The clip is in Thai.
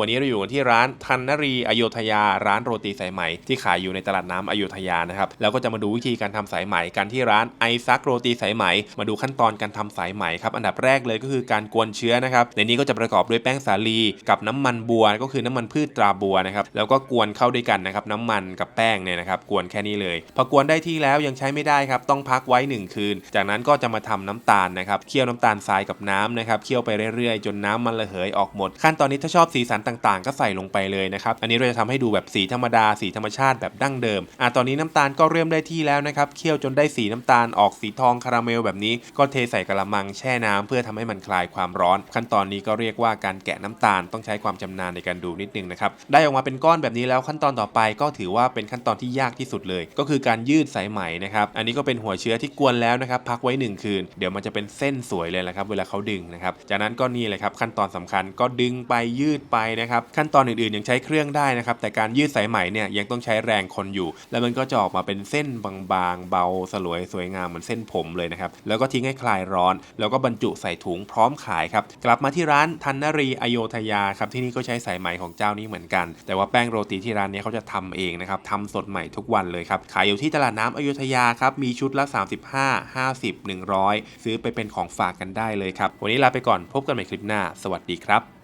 วันนี้เราอยู่กันที่ร้านทันนรีอโยธยาร้านโรตีสายไหมที่ขายอยู่ในตลาดน้ำอโยธยานะครับแล้วก็จะมาดูวิธีการทำสายไหมกันที่ร้านไอซักโรตีสายไหม มาดูขั้นตอนการทำสายไหมครับอันดับแรกเลยก็คือการกวนเชื้อนะครับในนี้ก็จะประกอบด้วยแป้งสาลีกับน้ำมันบัว ก็คือน้ำมันพืชตราบัวนะครับแล้วก็กวนเข้าด้วยกันนะครับน้ำมันกับแป้งเนี่ยนะครับกวนแค่นี้เลยพอกวนได้ที่แล้วยังใช้ไม่ได้ครับต้องพักไว้หนึ่งคืน จากนั้นก็จะมาทำน้ำตาลนะครับเคี่ยวน้ำตาลทรายกับน้ำนะครับเคี่ยวไปเรื่อยๆ จนน้ำมันระเหยออกหมด ขั้นตอนนี้ถ้าชอบสีสันต่างๆ ก็ใส่ลงไปเลยนะครับ อันนี้เราจะทำให้ดูแบบสีธรรมดาสีธรรมชาติแบบดั้งเดิมอะตอนนี้น้ำตาลก็เริ่มได้ที่แล้วนะครับเคี่ยวจนได้สีน้ำตาลออกสีทองคาราเมลแบบนี้ก็เทใส่กระมังแช่น้ำเพื่อทำให้มันคลายความร้อน ขั้นตอนนี้ก็เรียกว่าการแกะน้ำตาลต้องใช้ความชำนาญในการดูนิดนึงนะครับได้ออกมาเป็นก้อนแบบนี้แล้วขั้นตอนต่อไปก็ถือว่าเป็นขั้นตอนที่ยากที่สุดเลย ก็คือการยืดสายไหมนะครับอันนี้ก็เป็นหัวเชื้อที่กวนแล้วนะครับพักไว้หนึ่งคืน เดี๋ยวมันจะเป็นเส้นสวยเลยแหละครับเวลาเขาดึงนะครับจากนั้นก็นี่เลยครับขั้นตอนสำคัญก็ดึงไปยืดไปนะครับ ขั้นตอนอื่นๆ ยังใช้เครื่องได้นะครับ แต่การยืดสายไหมเนี่ยยังต้องใช้แรงคนอยู่ แล้วมันก็จะออกมาเป็นเส้นบางๆ เบาสลวยสวยงามเหมือนเส้นผมเลยนะครับ แล้วก็ทิ้งให้คลายร้อน แล้วก็บรรจุใส่ถุงพร้อมขายครับ กลับมาที่ร้านทันนรีอโยธยาครับ ที่นี่ก็ใช้สายไหมของเจ้านี้เหมือนกัน แต่ว่าแป้งโรตีที่ร้านนี้เขาจะทำเองนะครับทำสดใหม่ทุกวันเลยครับ ขายอยู่ที่ตลาดน้ำอโยธยาครับ มีชุดละ 35 50 100 ซื้อไปเป็นของฝากกันได้เลยครับ วันนี้ลาไปก่อน พบกันใหม่คลิปหน้า สวัสดีครับ